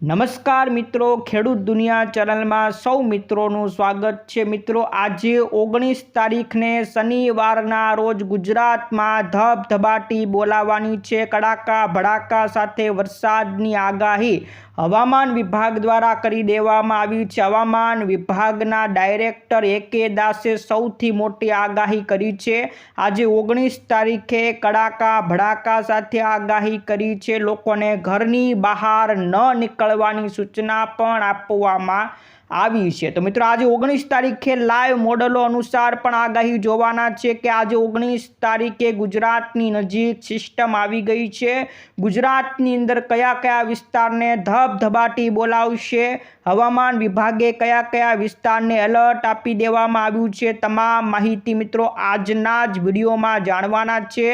નમસ્કાર મિત્રો, ખેડૂત દુનિયા ચેનલમાં સૌ મિત્રોનું સ્વાગત છે. મિત્રો, આજે ઓગણીસ તારીખને શનિવારના રોજ ગુજરાતમાં ધબધબાટી બોલાવાની છે. કડાકા ભડાકા સાથે વરસાદની આગાહી હવામાન વિભાગ દ્વારા કરી દેવામાં આવી છે. હવામાન વિભાગના ડાયરેક્ટર એ કે દાસે સૌથી મોટી આગાહી કરી છે. આજે ઓગણીસ તારીખે કડાકા, ભડાકા સાથે આગાહી કરી છે. લોકોને ઘરની બહાર ન નીકળવાની સૂચના પણ આપવામાં આવી છે. તો મિત્રો, આજે ઓગણીસ તારીખે લાઈવ મોડલો અનુસાર પણ આગાહી જોવાના છે કે આજે ઓગણીસ તારીખે ગુજરાતની નજીક સિસ્ટમ આવી ગઈ છે. ગુજરાતની અંદર કયા કયા વિસ્તારને ધબધબાટી બોલાવશે, હવામાન વિભાગે કયા કયા વિસ્તારને એલર્ટ આપી દેવામાં આવ્યું છે, તમામ માહિતી મિત્રો આજના જ વિડીયોમાં જાણવાના છે.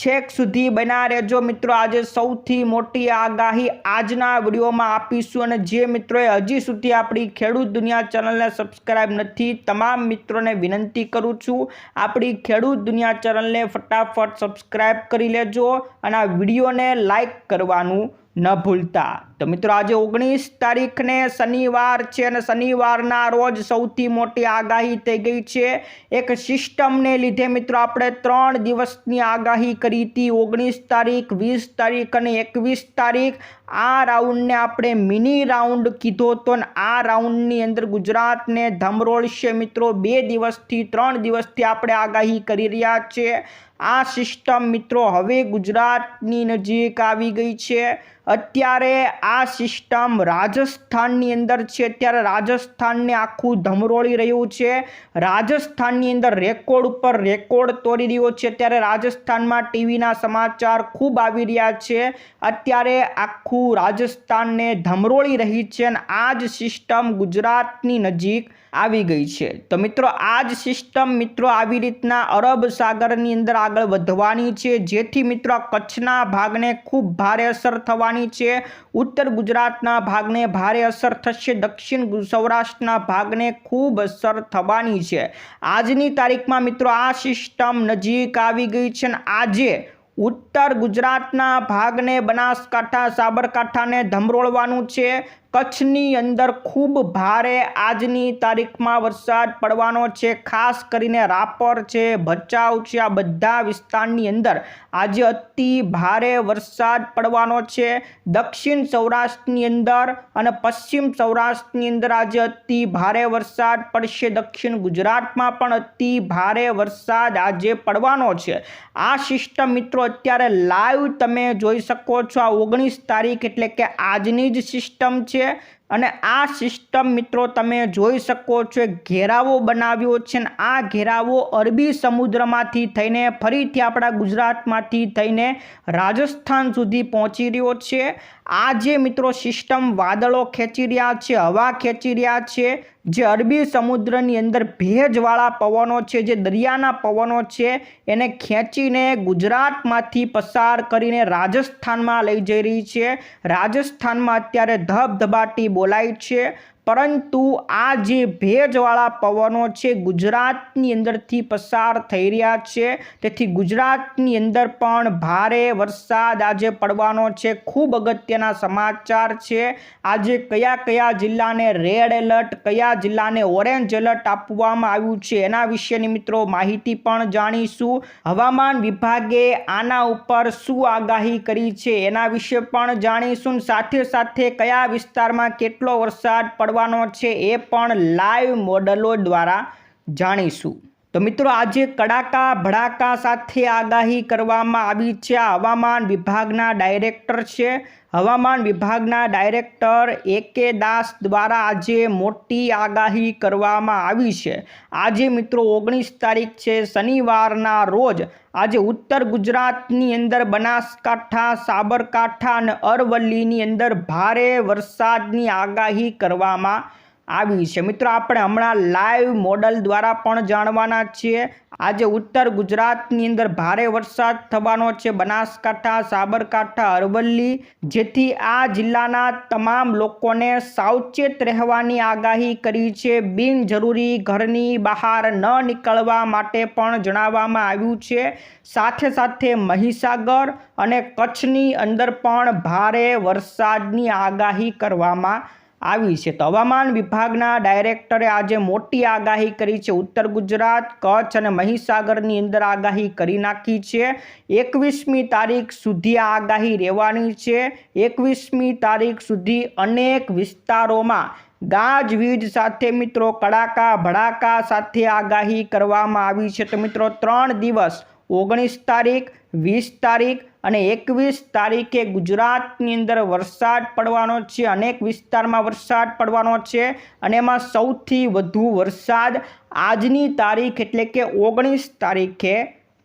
છેક સુધી બના રહેજો મિત્રો. આજે સૌથી મોટી આગાહી આજના વિડીયોમાં આપીશું અને જે મિત્રોએ હજી સુધી આપણી ખેડૂત દુનિયા ચેનલને સબસ્ક્રાઇબ નથી, તમામ મિત્રોને વિનંતી કરું છું, આપણી ખેડૂત દુનિયા ચેનલને ફટાફટ સબસ્ક્રાઇબ કરી લેજો અને આ વિડીયોને લાઈક કરવાનું ન ભૂલતા. તો મિત્રો આજે ઓગણીસ તારીખને શનિવાર છે અને શનિવારના રોજ સૌથી મોટી આગાહી થઈ ગઈ છે. એક સિસ્ટમને લીધે મિત્રો આપણે ત્રણ દિવસની આગાહી કરી હતી. ઓગણીસ તારીખ, વીસ તારીખ અને એકવીસ તારીખ. આ રાઉન્ડને આપણે મિની રાઉન્ડ કીધો હતો ને આ રાઉન્ડની અંદર ગુજરાતને ધમરોળશે મિત્રો. બે દિવસથી, ત્રણ દિવસથી આપણે આગાહી કરી રહ્યા છીએ આ સિસ્ટમ મિત્રો હવે ગુજરાતની નજીક આવી ગઈ છે. અત્યારે આ સિસ્ટમ રાજસ્થાનની અંદર છે. અત્યારે રાજસ્થાનને આખું ધમરોળી રહ્યું છે. રાજસ્થાનની અંદર રેકોર્ડ ઉપર રેકોર્ડ તોડી રહ્યો છે. ત્યારે રાજસ્થાનમાં ટીવીના સમાચાર ખૂબ આવી રહ્યા છે. અત્યારે આખું રાજસ્થાનને ધમરોળી રહી છે અને આ જ સિસ્ટમ ગુજરાતની નજીક આવી ગઈ છે. તો મિત્રો, આ જ સિસ્ટમ મિત્રો આવી રીતના અરબ સાગરની અંદર આગળ વધવાની છે. જેથી મિત્રો કચ્છના ભાગને ખૂબ ભારે અસર થવાની છે. ઉત્તર ગુજરાતના ભાગને ભારે અસર થશે. દક્ષિણ સૌરાષ્ટ્રના ભાગને ખૂબ અસર થવાની છે. આજની તારીખમાં મિત્રો, આ સિસ્ટમ નજીક આવી ગઈ છે અને આજે ઉત્તર ગુજરાતના ભાગને બનાસકાંઠા, સાબરકાંઠાને ધમરોળવાનું છે. કચ્છની અંદર ખૂબ ભારે આજની તારીખમાં વરસાદ પડવાનો છે. ખાસ કરીને રાપર છે, ભચાઉ છે, આ બધા વિસ્તારની અંદર આજે અતિ ભારે વરસાદ પડવાનો છે. દક્ષિણ સૌરાષ્ટ્રની અંદર અને પશ્ચિમ સૌરાષ્ટ્રની અંદર આજે અતિ ભારે વરસાદ પડશે. દક્ષિણ ગુજરાતમાં પણ અતિ ભારે વરસાદ આજે પડવાનો છે. આ સિસ્ટમ મિત્રો અત્યારે લાઈવ તમે જોઈ શકો છો. આ ઓગણીસ તારીખ એટલે કે આજની જ સિસ્ટમ છે. અને આ સિસ્ટમ મિત્રો તમે જોઈ શકો છો ઘેરાવો બનાવ્યો છે ને આ ઘેરાવો અરબી સમુદ્રમાંથી થઈને ફરીથી આપણા ગુજરાતમાંથી થઈને રાજસ્થાન સુધી પહોંચી રહ્યો છે. આ જે મિત્રો સિસ્ટમ વાદળો ખેંચી રહ્યા છે, હવા ખેંચી રહ્યા છે, જે અરબી સમુદ્રની અંદર ભેજવાળા પવનો છે, જે દરિયાના પવનો છે, એને ખેંચીને ગુજરાતમાંથી પસાર કરીને રાજસ્થાનમાં લઈ જઈ રહી છે. રાજસ્થાનમાં અત્યારે ધબધબાટી બોલાય છે. પરંતુ આ જે ભેજવાળા પવનો છે ગુજરાતની અંદરથી પસાર થઈ રહ્યા છે. તેથી ગુજરાતની અંદર પણ ભારે વરસાદ આજે પડવાનો છે. ખૂબ અગત્યના સમાચાર છે. આજે કયા કયા જિલ્લાને રેડ એલર્ટ, કયા જિલ્લાને ઓરેન્જ એલર્ટ આપવામાં આવ્યું છે એના વિશેની મિત્રો માહિતી પણ જાણીશું. હવામાન વિભાગે આના ઉપર શું આગાહી કરી છે એના વિશે પણ જાણીશું. સાથે સાથે કયા વિસ્તારમાં કેટલો વરસાદ પડવાનો છે એ પણ લાઈવ મોડલો દ્વારા જાણીશું. તો મિત્રો આજે કડાકા ભડાકા સાથે આગાહી કરવામાં આવી છે. હવામાન વિભાગના ડાયરેક્ટર છે હવામાન વિભાગના ડાયરેક્ટર એ કે દાસ દ્વારા આજે મોટી આગાહી કરવામાં આવી છે. આજે મિત્રો ઓગણીસ તારીખ છે, શનિવારના રોજ. આજે ઉત્તર ગુજરાતની અંદર બનાસકાંઠા, સાબરકાંઠા અને અરવલ્લીની અંદર ભારે વરસાદની આગાહી કરવામાં આવી છે. મિત્રો, આપણે હમણાં લાઈવ મોડલ દ્વારા પણ જાણવાના છીએ. આજે ઉત્તર ગુજરાતની અંદર ભારે વરસાદ થવાનો છે. બનાસકાંઠા, સાબરકાંઠા, અરવલ્લી, જેથી આ જિલ્લાના તમામ લોકોને સાવચેત રહેવાની આગાહી કરી છે. બિનજરૂરી ઘરની બહાર ન નીકળવા માટે પણ જણાવવામાં આવ્યું છે. સાથે સાથે મહીસાગર અને કચ્છની અંદર પણ ભારે વરસાદની આગાહી કરવામાં આવી છે. તો હવામાન વિભાગના ડાયરેક્ટરે આજે મોટી આગાહી કરી છે. ઉત્તર ગુજરાત, કચ્છ અને મહીસાગરની અંદર આગાહી કરી નાખી છે. એકવીસમી તારીખ સુધી આ આગાહી રહેવાની છે. એકવીસમી તારીખ સુધી અનેક વિસ્તારોમાં ગાજવીજ સાથે મિત્રો કડાકા, ભડાકા સાથે આગાહી કરવામાં આવી છે. તો મિત્રો, ત્રણ દિવસ, ઓગણીસ તારીખ, વીસ તારીખ અને એકવીસ તારીખે ગુજરાતની અંદર વરસાદ પડવાનો છે, અનેક વિસ્તારમાં વરસાદ પડવાનો છે અને એમાં સૌથી વધુ વરસાદ આજની તારીખ એટલે કે ઓગણીસ તારીખે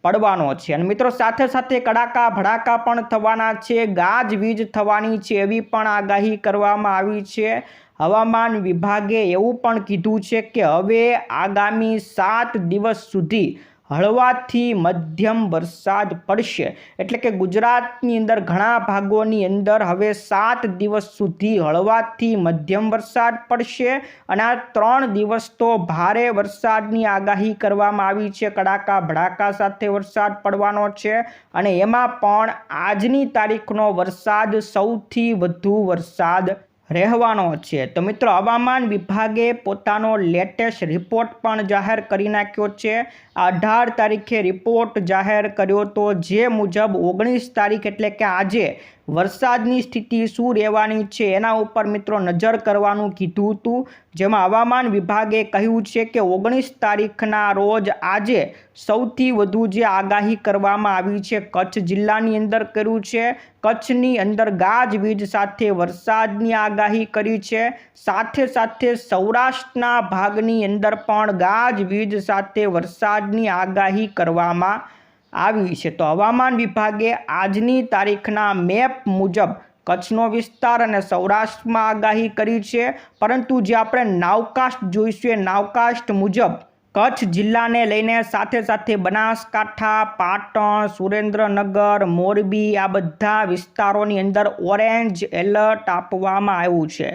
પડવાનો છે. અને મિત્રો, સાથે સાથે કડાકા, ભડાકા પણ થવાના છે ગાજવીજ થવાની છે એવી પણ આગાહી કરવામાં આવી છે. હવામાન વિભાગે એવું પણ કીધું છે કે હવે આગામી સાત દિવસ સુધી હળવાથી મધ્યમ વરસાદ પડશે. એટલે કે ગુજરાતની અંદર ઘણા ભાગોની અંદર હવે સાત દિવસ સુધી હળવાથી મધ્યમ વરસાદ પડશે અને આ ત્રણ દિવસ તો ભારે વરસાદની આગાહી કરવામાં આવી છે. કડાકા, ભડાકા સાથે વરસાદ પડવાનો છે અને એમાં પણ આજની તારીખનો વરસાદ સૌથી વધુ વરસાદ રહેવાનો છે. તો મિત્રો, હવામાન વિભાગે પોતાનો લેટેસ્ટ રિપોર્ટ પણ જાહેર કરી નાખ્યો છે. અઢાર તારીખે રિપોર્ટ જાહેર કર્યો તો જે મુજબ ઓગણીસ તારીખ એટલે કે આજે વરસાદની સ્થિતિ શું રહેવાની છે એના ઉપર મિત્રો નજર કરવાનું કીધું હતું. જેમાં હવામાન વિભાગે કહ્યું છે કે ઓગણીસ તારીખના રોજ આજે સૌથી વધુ જે આગાહી કરવામાં આવી છે, કચ્છ જિલ્લાની અંદર કર્યું છે. કચ્છની અંદર ગાજવીજ સાથે વરસાદની આગાહી કરી છે. સાથે સાથે સૌરાષ્ટ્રના ભાગની અંદર પણ ગાજવીજ સાથે વરસાદની આગાહી કરવામાં આવી છે. તો હવામાન વિભાગે આજની તારીખના મેપ મુજબ કચ્છનો વિસ્તાર અને સૌરાષ્ટ્રમાં આગાહી કરી છે. પરંતુ જે આપણે નાવકાસ્ટ જોઈશું એ નાવકાસ્ટ મુજબ કચ્છ જિલ્લાને લઈને સાથે સાથે બનાસકાંઠા, પાટણ, સુરેન્દ્રનગર, મોરબી આ બધા વિસ્તારોની અંદર ઓરેન્જ એલર્ટ આપવામાં આવ્યું છે.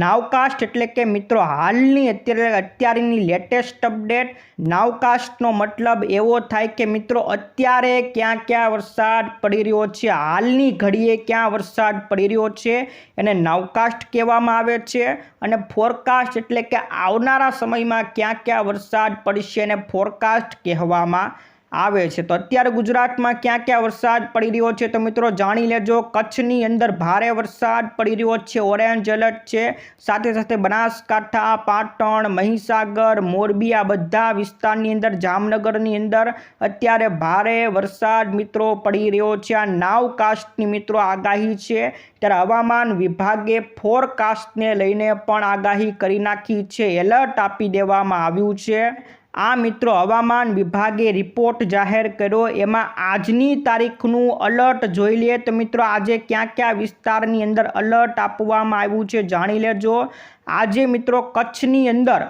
નાવકાસ્ટ એટલે કે મિત્રો હાલની અત્યારે અત્યારની લેટેસ્ટ અપડેટ. નાવકાસ્ટનો મતલબ એવો થાય કે મિત્રો અત્યારે ક્યાં ક્યાં વરસાદ પડી રહ્યો છે, હાલની ઘડીએ ક્યાં વરસાદ પડી રહ્યો છે એને નાવકાસ્ટ કહેવામાં આવે છે. અને ફોરકાસ્ટ એટલે કે આવનારા સમયમાં ક્યાં ક્યાં વરસાદ પડશે અને ફોરકાસ્ટ કહેવામાં આવે છે. તો અત્યારે ગુજરાતમાં ક્યાં ક્યાં વરસાદ પડી રહ્યો છે તો મિત્રો જાણી લેજો. કચ્છની અંદર ભારે વરસાદ પડી રહ્યો છે. ઓરેન્જ એલર્ટ છે. સાથે સાથે બનાસકાંઠા, પાટણ, મહીસાગર, મોરબી આ બધા વિસ્તારની અંદર, જામનગરની અંદર અત્યારે ભારે વરસાદ મિત્રો પડી રહ્યો છે. આ નાવકાસ્ટની મિત્રો આગાહી છે. ત્યારે હવામાન વિભાગે ફોરકાસ્ટને લઈને પણ આગાહી કરી નાખી છે. એલર્ટ આપી દેવામાં આવ્યું છે. આ મિત્રો હવામાન વિભાગે રિપોર્ટ જાહેર કર્યો. એમાં આજની તારીખનું અલર્ટ જોઈ લઈએ તો મિત્રો આજે ક્યાં ક્યાં વિસ્તારની અંદર અલર્ટ આપવામાં આવ્યું છે જાણી લેજો. આજે મિત્રો કચ્છની અંદર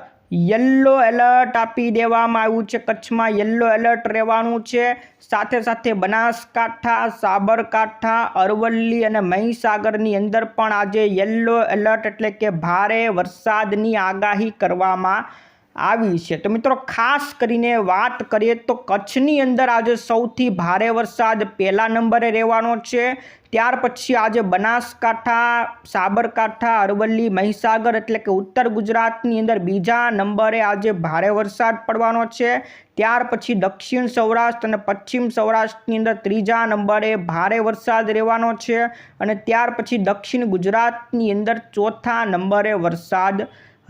યલો એલર્ટ આપી દેવામાં આવ્યું છે. કચ્છમાં યલો એલર્ટ રહેવાનું છે. સાથે સાથે બનાસકાંઠા, સાબરકાંઠા, અરવલ્લી અને મહીસાગરની અંદર પણ આજે યલો એલર્ટ એટલે કે ભારે વરસાદની આગાહી કરવામાં આવી છે. તો મિત્રો, ખાસ કરીને વાત કરીએ તો કચ્છની અંદર આજે સૌથી ભારે વરસાદ પહેલા નંબરે રહેવાનો છે. ત્યાર પછી આજે બનાસકાંઠા, સાબરકાંઠા, અરવલ્લી, મહીસાગર એટલે કે ઉત્તર ગુજરાતની અંદર બીજા નંબરે આજે ભારે વરસાદ પડવાનો છે. ત્યાર પછી દક્ષિણ સૌરાષ્ટ્ર અને પશ્ચિમ સૌરાષ્ટ્રની અંદર ત્રીજા નંબરે ભારે વરસાદ રહેવાનો છે અને ત્યાર પછી દક્ષિણ ગુજરાતની અંદર ચોથા નંબરે વરસાદ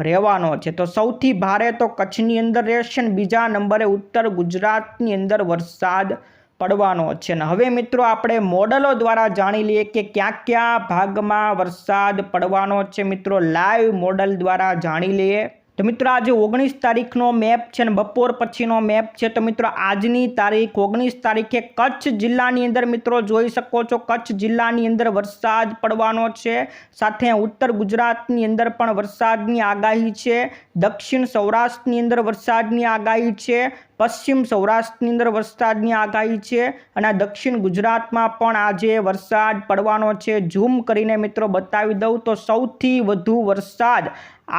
રહેવાનો છે. તો સૌથી ભારે તો કચ્છની અંદર રહેશે ને બીજા નંબરે ઉત્તર ગુજરાતની અંદર વરસાદ પડવાનો છે. ને હવે મિત્રો આપણે મોડલો દ્વારા જાણી લઈએ કે ક્યાં ક્યાં ભાગમાં વરસાદ પડવાનો છે. મિત્રો લાઈવ મોડલ દ્વારા જાણી લઈએ. તો મિત્રો આજે ઓગણીસ તારીખનો મેપ છે ને બપોર પછીનો મેપ છે, તો મિત્રો આજની તારીખ ઓગણીસ તારીખે કચ્છ જિલ્લાની અંદર મિત્રો જોઈ શકો છો. કચ્છ જિલ્લાની અંદર વરસાદ પડવાનો છે. સાથે ઉત્તર ગુજરાતની અંદર પણ વરસાદની આગાહી છે. દક્ષિણ સૌરાષ્ટ્રની અંદર વરસાદની આગાહી છે. પશ્ચિમ સૌરાષ્ટ્રની અંદર વરસાદની આગાહી છે અને દક્ષિણ ગુજરાતમાં પણ આજે વરસાદ પડવાનો છે. ઝૂમ કરીને મિત્રો બતાવી દઉં તો સૌથી વધુ વરસાદ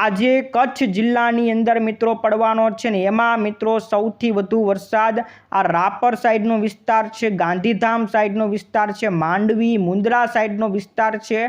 આજે કચ્છ જિલ્લાની અંદર મિત્રો પડવાનો છે ને એમાં મિત્રો સૌથી વધુ વરસાદ આ રાપર સાઈડનો વિસ્તાર છે, ગાંધીધામ સાઈડનો વિસ્તાર છે, માંડવી, મુંદ્રા સાઈડનો વિસ્તાર છે.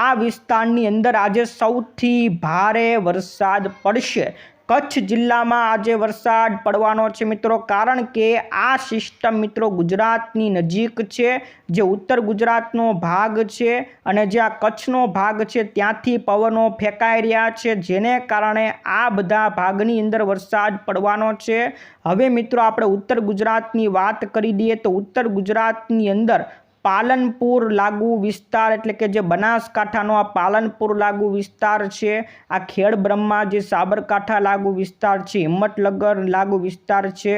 આ વિસ્તારની અંદર આજે સૌથી ભારે વરસાદ પડશે. કચ્છ જિલ્લામાં આજે વરસાદ પડવાનો છે મિત્રો. કારણ કે આ સિસ્ટમ મિત્રો ગુજરાતની નજીક છે, જે ઉત્તર ગુજરાતનો ભાગ છે અને જે આ કચ્છનો ભાગ છે, ત્યાંથી પવનો ફેંકાઈ રહ્યા છે. જેને કારણે આ બધા ભાગની અંદર વરસાદ પડવાનો છે. હવે મિત્રો આપણે ઉત્તર ગુજરાતની વાત કરી દઈએ તો ઉત્તર ગુજરાતની અંદર પાલનપુર લાગુ વિસ્તાર એટલે કે જે બનાસકાંઠાનો આ પાલનપુર લાગુ વિસ્તાર છે, આ ખેડ બ્રહ્મા જે સાબરકાંઠા લાગુ વિસ્તાર છે, હિંમતનગર લાગુ વિસ્તાર છે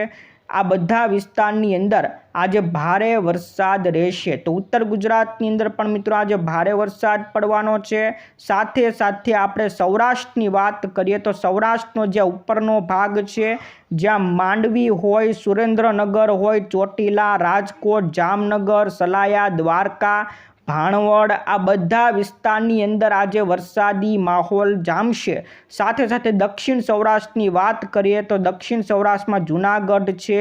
આ બધા વિસ્તારની અંદર આજે ભારે વરસાદ રહેશે. તો ઉત્તર ગુજરાતની અંદર પણ મિત્રો આજે ભારે વરસાદ પડવાનો છે. સાથે સાથે આપણે સૌરાષ્ટ્રની વાત કરીએ તો સૌરાષ્ટ્રનો જે ઉપરનો ભાગ છે, જ્યાં માંડવી હોય, સુરેન્દ્રનગર હોય, ચોટીલા, રાજકોટ, જામનગર, સલાયા, દ્વારકા ભાણવડ આ બધા વિસ્તારની અંદર આજે વરસાદી માહોલ જામશે. સાથે સાથે દક્ષિણ સૌરાષ્ટ્રની વાત કરીએ તો દક્ષિણ સૌરાષ્ટ્રમાં જૂનાગઢ છે,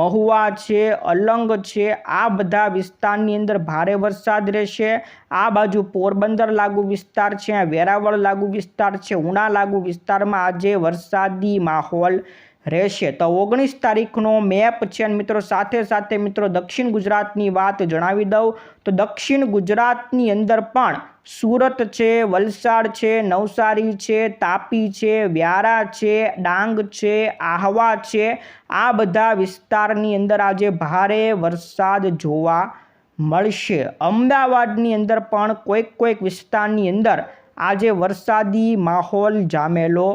મહુવા છે, અલંગ છે, આ બધા વિસ્તારની અંદર ભારે વરસાદ રહેશે. આ બાજુ પોરબંદર લાગુ વિસ્તાર છે વેરાવળ લાગુ વિસ્તાર છે, ઉના લાગુ વિસ્તારમાં આજે વરસાદી માહોલ રહેશે. તો ઓગણીસ તારીખનો મેપ છે અને મિત્રો સાથે સાથે મિત્રો દક્ષિણ ગુજરાતની વાત જણાવી દઉં. તો દક્ષિણ ગુજરાતની અંદર પણ સુરત છે, વલસાડ છે, નવસારી છે, તાપી છે, વ્યારા છે, ડાંગ છે, આહવા છે. આ બધા વિસ્તારની અંદર આજે ભારે વરસાદ જોવા મળશે. અમદાવાદની અંદર પણ કોઈક કોઈક વિસ્તારની અંદર આજે વરસાદી માહોલ જામેલો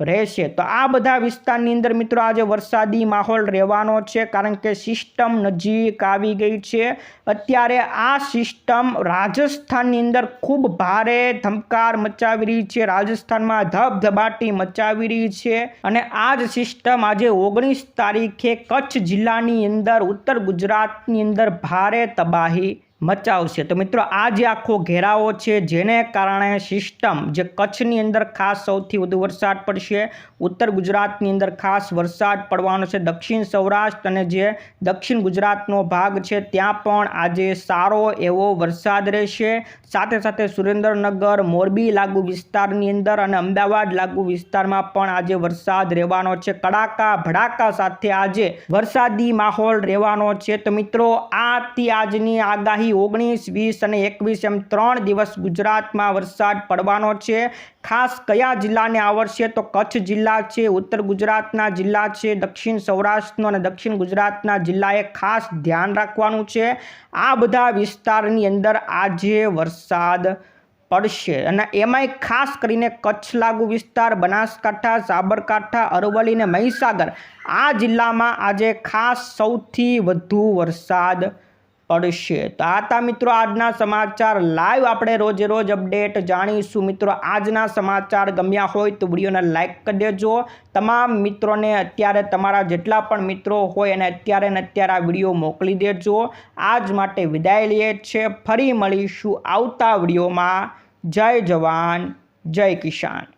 રહેશે. તો આ બધા વિસ્તારની અંદર મિત્રો આજે વરસાદી માહોલ રહેવાનો છે કારણ કે સિસ્ટમ નજીક આવી ગઈ છે. અત્યારે આ સિસ્ટમ રાજસ્થાનની અંદર ખૂબ ભારે ધમકાર મચાવી રહી છે. રાજસ્થાનમાં ધબધબાટી મચાવી રહી છે અને આ જ સિસ્ટમ આજે ઓગણીસ તારીખે કચ્છ જિલ્લાની અંદર, ઉત્તર ગુજરાતની અંદર ભારે તબાહી મચાવશે. તો મિત્રો, આ જે આખો ઘેરાવો છે, જેને કારણે સિસ્ટમ જે કચ્છની અંદર ખાસ સૌથી વધુ વરસાદ પડશે, ઉત્તર ગુજરાતની અંદર ખાસ વરસાદ પડવાનો છે, દક્ષિણ સૌરાષ્ટ્ર અને જે દક્ષિણ ગુજરાતનો ભાગ છે, ત્યાં પણ આજે સારો એવો વરસાદ રહેશે. સાથે સાથે સુરેન્દ્રનગર, મોરબી લાગુ વિસ્તારની અંદર અને અમદાવાદ લાગુ વિસ્તારમાં પણ આજે વરસાદ રહેવાનો છે. કડાકા, ભડાકા સાથે આજે વરસાદી માહોલ રહેવાનો છે. તો મિત્રો, આથી આજની આગાહી ઓગણીસ, વીસ અને એકવીસ એમ ત્રણ દિવસ ગુજરાતમાં વરસાદ પડવાનો છે. ખાસ કયા જિલ્લાને આવડશે તો કચ્છ જિલ્લા છે, ઉત્તર ગુજરાતના જિલ્લા છે, દક્ષિણ સૌરાષ્ટ્રનો અને દક્ષિણ ગુજરાતના જિલ્લાએ ખાસ ધ્યાન રાખવાનું છે. આ બધા વિસ્તારની અંદર આજે વરસાદ પડશે અને એમાંય ખાસ કરીને કચ્છ લાગુ વિસ્તાર, બનાસકાંઠા, સાબરકાંઠા, અરવલ્લી અને મહીસાગર. આ જિલ્લામાં આજે ખાસ સૌથી વધુ વરસાદ પડશે. તો આ હતા મિત્રો આજના સમાચાર. લાઈવ આપણે રોજે રોજ અપડેટ જાણીશું. મિત્રો, આજના સમાચાર ગમ્યા હોય તો વિડીયોને લાઈક કરી દેજો. તમામ મિત્રોને અત્યારે તમારા જેટલા પણ મિત્રો હોય અને અત્યારે ને અત્યારે આ વીડિયો મોકલી દેજો. આજ માટે વિદાય લઈએ છે ફરી મળીશું આવતા વિડીયોમાં. જય જવાન, જય કિસાન.